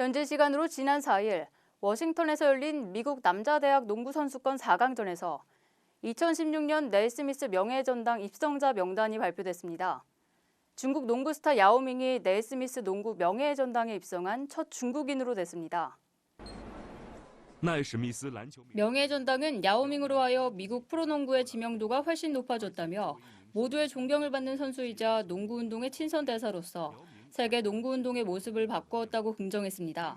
현재 시간으로 지난 4일 워싱턴에서 열린 미국 남자대학 농구선수권 4강전에서 2016년 네이스미스 명예전당 입성자 명단이 발표됐습니다. 중국 농구 스타 야오밍이 네이스미스 농구 명예전당에 입성한 첫 중국인으로 됐습니다. 명예전당은 야오밍으로 하여 미국 프로농구의 지명도가 훨씬 높아졌다며 모두의 존경을 받는 선수이자 농구운동의 친선대사로서 세계 농구 운동의 모습을 바꾸었다고 긍정했습니다.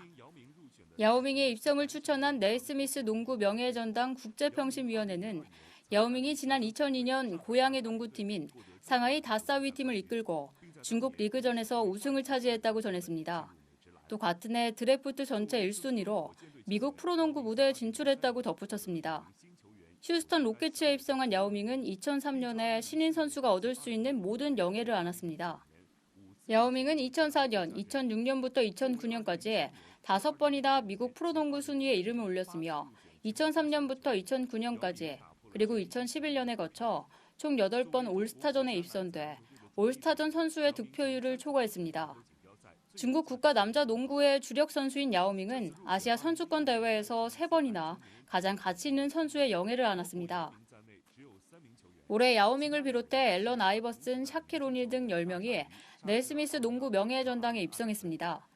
야오밍의 입성을 추천한 넬스미스 농구 명예전당 국제평심위원회는 야오밍이 지난 2002년 고향의 농구팀인 상하이 다사위 팀을 이끌고 중국 리그전에서 우승을 차지했다고 전했습니다. 또 같은 해 드래프트 전체 1순위로 미국 프로농구 무대에 진출했다고 덧붙였습니다. 휴스턴 로켓츠에 입성한 야오밍은 2003년에 신인 선수가 얻을 수 있는 모든 영예를 안았습니다. 야오밍은 2004년, 2006년부터 2009년까지 다섯 번이나 미국 프로농구 순위에 이름을 올렸으며 2003년부터 2009년까지 그리고 2011년에 거쳐 총 8번 올스타전에 입선돼 올스타전 선수의 득표율을 초과했습니다. 중국 국가 남자 농구의 주력 선수인 야오밍은 아시아 선수권 대회에서 3번이나 가장 가치 있는 선수의 영예를 안았습니다. 올해 야오밍을 비롯해 앨런 아이버슨, 샤키로니 등 10명이 넬스미스 농구 명예전당에 입성했습니다.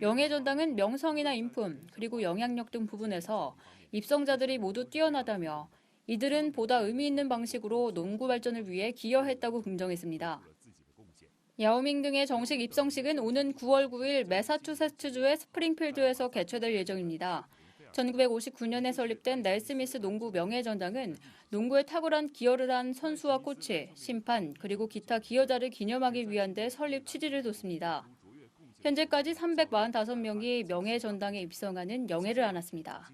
명예전당은 명성이나 인품, 그리고 영향력 등 부분에서 입성자들이 모두 뛰어나다며 이들은 보다 의미 있는 방식으로 농구 발전을 위해 기여했다고 긍정했습니다. 야오밍 등의 정식 입성식은 오는 9월 9일 매사추세츠주의 스프링필드에서 개최될 예정입니다. 1959년에 설립된 날스미스 농구 명예전당은 농구에 탁월한 기여를 한 선수와 코치, 심판, 그리고 기타 기여자를 기념하기 위한 데 설립 취지를 뒀습니다. 현재까지 345명이 명예전당에 입성하는 영예를 안았습니다.